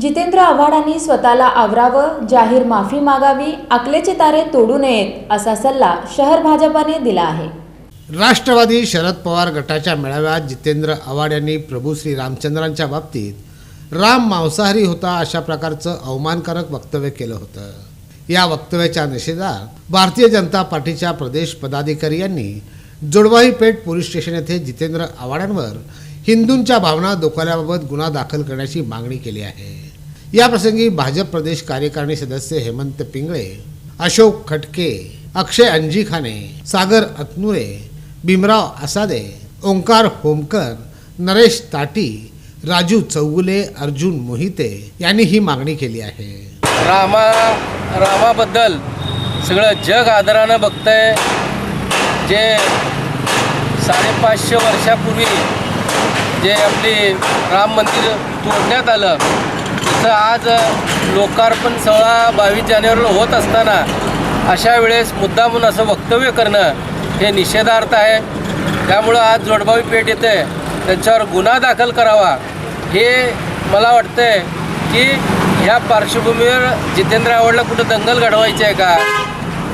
जितेंद्र आव्हाडांनी स्वतःला आवरावं जाहीर माफी मागावी आकलेचे तारे तोडू नयेत असा सल्ला शहर भाजपाने दिला आहे. राष्ट्रवादी शरद पवार गटाच्या मेळाव्यात जितेंद्र आव्हाड यांनी प्रभू श्री रामचंद्रांच्या बाबतीत राम मांसाहारी होता अशा प्रकारचं अवमानकारक वक्तव्य केलं होतं. या वक्तव्याच्या निषेधात भारतीय जनता पार्टीच्या प्रदेश पदाधिकारी यांनी जोडवाही पेठ पोलीस स्टेशन येथे जितेंद्र आव्हाडांवर हिंदूंच्या भावना दुखावल्याबाबत गुन्हा दाखल करण्याची मागणी केली आहे. याप्रसंगी भाजप प्रदेश कार्यकारिणी सदस्य हेमंत पिंगळे अशोक खटके अक्षय अंजीखाने सागर अतनुरे भीमराव आसादे ओंकार होमकर नरेश ताटी राजू चौगुले अर्जुन मोहिते यांनी ही मागणी केली आहे. रामा रामाबद्दल सगळं जग आदरानं बघतंय. जे साडेपाचशे वर्षापूर्वी जे आपले राम मंदिर तोडण्यात आलं तिथं आज लोकार्पण सोहळा बावीस जानेवारीला होत असताना अशा वेळेस मुद्दामून असं वक्तव्य करणं हे निषेधार्थ आहे. त्यामुळं आज जोडभावी पेठ येते त्यांच्यावर गुन्हा दाखल करावा. हे मला वाटतंय की ह्या पार्श्वभूमीवर जितेंद्र आवडला कुठं दंगल घडवायची आहे का?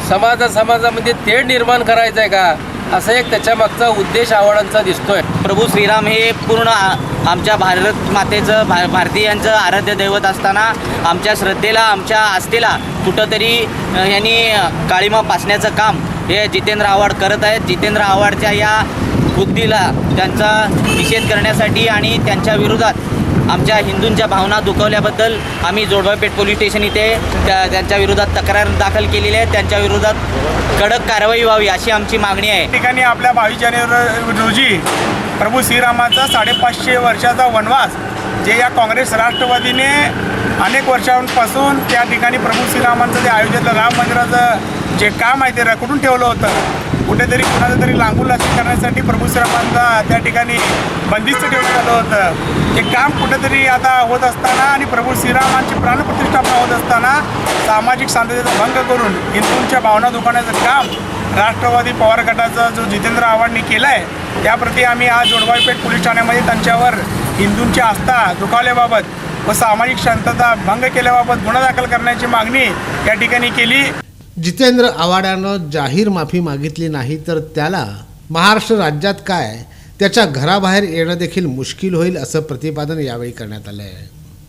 समाजा समाजामध्ये तेढ निर्माण करायचं आहे का? असा एक त्याच्यामागचा उद्देश आव्हाडांचा दिसतोय. प्रभू श्रीराम हे पूर्ण आमच्या भारत मातेचं भा भारतीयांचं आराध्य दैवत असताना आमच्या श्रद्धेला आमच्या आस्थेला कुठंतरी यांनी काळीमा पासण्याचं काम हे जितेंद्र आव्हाड करत आहेत. जितेंद्र आव्हाडच्या या बुद्धीला त्यांचा निषेध करण्यासाठी आणि त्यांच्या विरोधात आमच्या हिंदूंच्या भावना दुखवल्याबद्दल आम्ही जोडबापेठ पोलीस स्टेशन इथे त्या त्यांच्या विरोधात तक्रार दाखल केलेली आहे. त्यांच्या विरोधात कडक कारवाई व्हावी अशी आमची मागणी आहे. ठिकाणी आपल्या बावीस जानेवारी रोजी प्रभू श्रीरामाचा साडेपाचशे वर्षाचा वनवास जे या काँग्रेस राष्ट्रवादीने अनेक वर्षांपासून त्या ठिकाणी प्रभू श्रीरामांचं जे आयोजित राम मंदिराचं जे काम आहे ते रखडून ठेवलं होतं? कुठेतरी कुणाचं तरी लांबून लक्ष करण्यासाठी प्रभू श्रीरामांचा त्या ठिकाणी बंदिस्त ठेवण्यात आलं होतं. ते काम कुठेतरी आता होत असताना आणि प्रभू श्रीरामांची प्राणप्रतिष्ठापना होत असताना सामाजिक शांततेचा भंग करून हिंदूंच्या भावना दुखावण्याचं काम राष्ट्रवादी पवार गटाचा जो जितेंद्र आव्हाडनी केला आहे त्याप्रती आम्ही आज जोडवाईपेठ पोलीस ठाण्यामध्ये त्यांच्यावर हिंदूंची आस्था दुखावल्याबाबत व सामाजिक शांतता भंग केल्याबाबत गुन्हा दाखल करण्याची मागणी या ठिकाणी केली. जितेंद्र आवाड्यानं जाहीर माफी मागितली नाही तर त्याला महाराष्ट्र राज्यात काय? त्याच्या घराबाहेर येणं देखील मुश्किल होईल असं प्रतिपादन यावेळी करण्यात आलं आहे